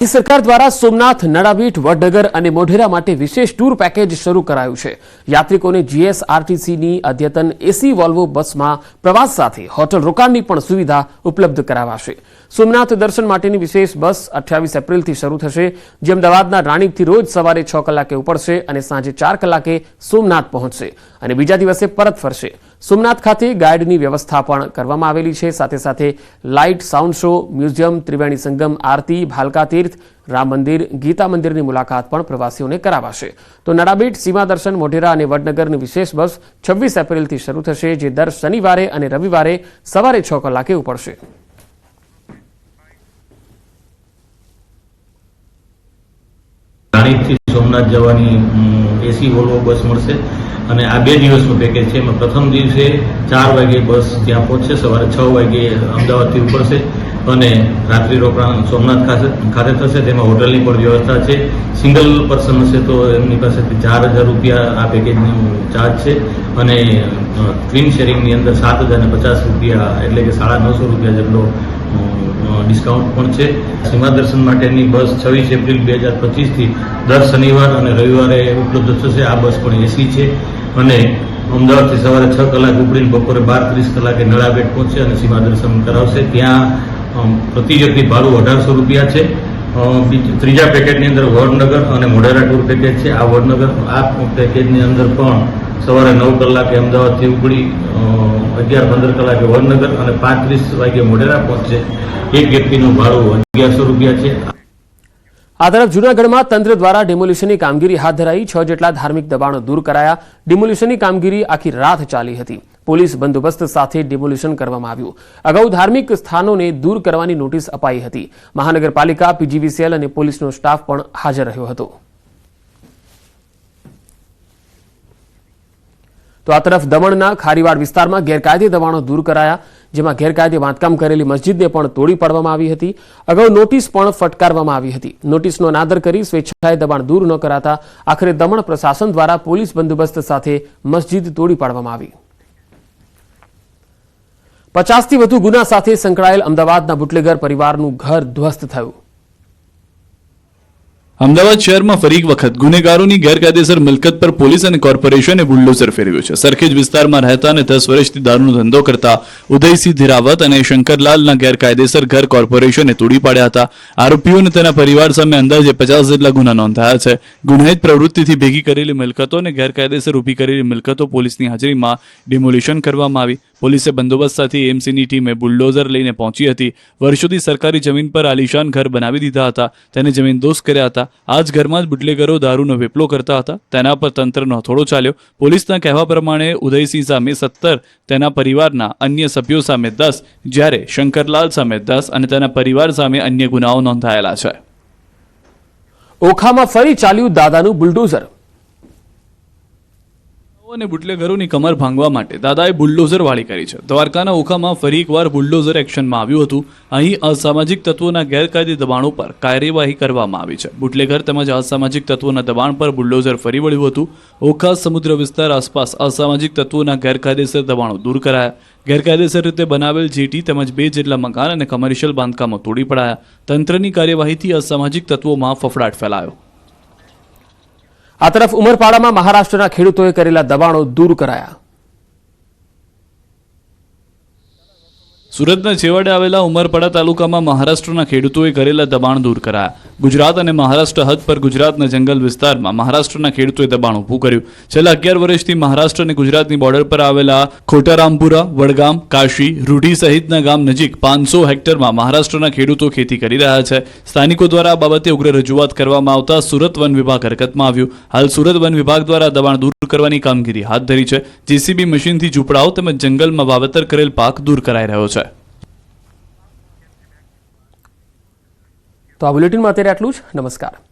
સરકાર દ્વારા સોમનાથ, નડાબીટ, વડનગર અને મોઢેરા માટે વિશેષ ટૂર પેકેજ શરૂ કરાયું છે. યાત્રિકોને જીએસઆરટીસીની અદ્યતન એસી વોલ્વો બસમાં પ્રવાસ સાથે હોટલ રોકાણની પણ સુવિધા ઉપલબ્ધ કરાવાશે. સોમનાથ દર્શન માટેની વિશેષ બસ અઠ્યાવીસ એપ્રિલથી શરૂ થશે, જે અમદાવાદના રાણીપથી રોજ સવારે છ કલાકે ઉપડશે અને સાંજે ચાર કલાકે સોમનાથ પહોંચશે અને બીજા દિવસે પરત ફરશે. સોમનાથ ખાતે ગાઈડની વ્યવસ્થા પણ કરવામાં આવેલી છે. સાથે સાથે light sound show, museum, Triveni Sangam, આરતી, ભાલકા તીર્થ, રામ મંદિર, ગીતા મંદિરની મુલાકાત પણ પ્રવાસીઓને કરાવાશે. તો નડાબીટ, સીમા દર્શન, મોઢેરા અને વડનગરની વિશેષ બસ છવ્વીસ એપ્રિલથી શરૂ થશે, જે દર શનિવારે અને રવિવારે સવારે છ કલાકે ઉપડશે. સોમનાથ જવાની એસી વોલ્વો બસ મળશે. અને આ બે દિવસનું પેકેજ છે. એમાં પ્રથમ દિવસે ચાર વાગે બસ ત્યાં પહોંચશે. સવારે છ વાગે અમદાવાદથી ઉપડશે અને રાત્રિ રોકાણ સોમનાથ ખાતે થશે. તેમાં હોટલની પણ વ્યવસ્થા છે. સિંગલ પર્સન હશે તો એમની પાસેથી ચાર હજાર રૂપિયા આ પેકેજનું ચાર્જ છે. અને ટ્વિન શેરિંગની અંદર સાત હજાર પચાસ રૂપિયા એટલે કે સાડા નવસો રૂપિયા જેટલો ડિસ્કાઉન્ટ પણ છે. સીમા દર્શન માટેની બસ છવ્વીસ એપ્રિલ બે હજાર પચીસથી દર શનિવાર અને રવિવારે ઉપલબ્ધ થશે. આ બસ પણ એસી છે અને અમદાવાદથી સવારે છ કલાક ઉપડીને બપોરે બાર ત્રીસ કલાકે નળાબેટ પહોંચશે અને સીમા દર્શન કરાવશે. ત્યાં પ્રતિ વ્યક્તિ ભાડું અઢારસો રૂપિયા છે. ત્રીજા પેકેજની અંદર વડનગર અને મોઢેરા ટૂર પેકેજ છે. આ વડનગર, આ પેકેજની અંદર પણ સવારે નવ કલાકે અમદાવાદથી ઉપડી અગિયાર પંદર કલાકે વડનગર અને પાંત્રીસ વાગે મોઢેરા પહોંચશે એક વ્યક્તિનું ભાડું અગિયારસો રૂપિયા છે. આ તરફ જૂનાગઢમાં તંત્ર દ્વારા ડિમોલિશનની કામગીરી હાથ ધરાઈ, છ જેટલા ધાર્મિક દબાણો દૂર કરાયા. ડિમોલિશનની કામગીરી આખી રાત ચાલી હતી. પોલીસ બંદોબસ્ત સાથે ડિમોલ્યુશન કરવામાં આવ્યું. અગાઉ ધાર્મિક સ્થાનોને દૂર કરવાની નોટિસ અપાઈ હતી. મહાનગરપાલિકા, પીજીવીસીએલ અને પોલીસનો સ્ટાફ પણ હાજર રહ્યો હતો. તો આ તરફ દમણના ખારીવાડ વિસ્તારમાં ગેરકાયદે દબાણો દૂર કરાયા, જેમાં ગેરકાયદે બાંધકામ કરેલી મસ્જિદને પણ તોડી પાડવામાં આવી હતી. અગાઉ નોટિસ પણ ફટકારવામાં આવી હતી. નોટિસનો અનાદર કરી સ્વેચ્છાએ દબાણ દૂર ન કરાતા આખરે દમણ પ્રશાસન દ્વારા પોલીસ બંદોબસ્ત સાથે મસ્જિદ તોડી પાડવામાં આવી. પચાસથી વધુ ગુના સાથે સંકળાયેલ અમદાવાદના બુટલેગર પરિવારનું ઘર ધ્વસ્ત થયું. અમદાવાદ શહેરમાં ફરી એક વખત ગુનેગારોની ગેરકાયદેસર મિલકત પર પોલીસ અને કોર્પોરેશને બુલડોઝર ફેરવ્યું છે. સરખેજ વિસ્તારમાં રહેતા અને દસ વર્ષથી દારૂનો ધંધો કરતા ઉદયસિંહ ધીરાવત અને શંકરલાલના ગેરકાયદેસર ઘર કોર્પોરેશને તોડી પાડ્યા હતા. આરોપીઓને તેના પરિવાર સામે અંદાજે પચાસ જેટલા ગુના નોંધાયા છે. ગુનાહિત પ્રવૃત્તિથી ભેગી કરેલી મિલકતો અને ગેરકાયદેસર ઊભી કરેલી મિલકતો પોલીસની હાજરીમાં ડિમોલિશન કરવામાં આવી. પોલીસે બંદોબસ્ત સાથે એમસીની ટીમે બુલડોઝર લઈને પહોંચી હતી. વર્ષોથી સરકારી જમીન પર આલિશાન ઘર બનાવી દીધા હતા. તેને જમીન દોસ્ત કર્યા હતા. આ જ ઘરમાં જ બુટલેગરો દારૂનો વેપલો કરતા હતા. તેના પર તંત્રનો હથોડો ચાલ્યો. પોલીસના કહેવા પ્રમાણે ઉદયસિંહ સામે સત્તર, તેના પરિવારના અન્ય સભ્યો સામે દસ, જ્યારે શંકરલાલ સામે દસ અને તેના પરિવાર સામે અન્ય ગુનાઓ નોંધાયેલા છે. ઓખામાં ફરી ચાલ્યું દાદાનું બુલડોઝર. અને બુટલેગરોની કમર ભાંગવા માટે દાદાએ બુલડોઝર વાળી કરી છે. દ્વારકાના ઓખામાં ફરી એકવાર બુલડોઝર એક્શનમાં આવ્યું હતું. અહીં અસામાજિક તત્વોના ગેરકાયદે દબાણો પર કાર્યવાહી કરવામાં આવી છે. બુટલેગર તેમજ અસામાજિક તત્વોના દબાણ પર બુલડોઝર ફરી વળ્યું હતું. ઓખા સમુદ્ર વિસ્તાર આસપાસ અસામાજિક તત્વોના ગેરકાયદેસર દબાણો દૂર કરાયા. ગેરકાયદેસર રીતે બનાવેલ જેટી તેમજ બે જેટલા મકાન અને કમર્શિયલ બાંધકામો તોડી પડાયા. તંત્રની કાર્યવાહીથી અસામાજિક તત્વોમાં ફફડાટ ફેલાયો. આ તરફ ઉમરપાડામાં મહારાષ્ટ્રના ખેડૂતોએ કરેલા દબાણો દૂર કરાયા. સુરતના છેવાડે આવેલા ઉમરપાડા તાલુકામાં મહારાષ્ટ્રના ખેડૂતોએ કરેલા દબાણ દૂર કરાયા. ગુજરાત અને મહારાષ્ટ્ર હદ પર ગુજરાતના જંગલ વિસ્તારમાં મહારાષ્ટ્રના ખેડૂતોએ દબાણ ઊભું કર્યું. છેલ્લા અગિયાર વર્ષથી મહારાષ્ટ્ર અને ગુજરાતની બોર્ડર પર આવેલા ખોટારામપુરા, વડગામ, કાશી, રૂઢી સહિતના ગામ નજીક પાંચસો હેક્ટરમાં મહારાષ્ટ્રના ખેડૂતો ખેતી કરી રહ્યા છે. સ્થાનિકો દ્વારા આ બાબતે ઉગ્ર રજૂઆત કરવામાં આવતા સુરત વન વિભાગ હરકતમાં આવ્યું. હાલ સુરત વન વિભાગ દ્વારા દબાણ દૂર કરવાની કામગીરી હાથ ધરી છે. જેસીબી મશીનથી ઝૂંપડાઓ તેમજ જંગલમાં વાવેતર કરેલ પાક દૂર કરાઈ રહ્યો છે. તો આ બુલેટિનમાં અત્યારે આટલું જ. નમસ્કાર.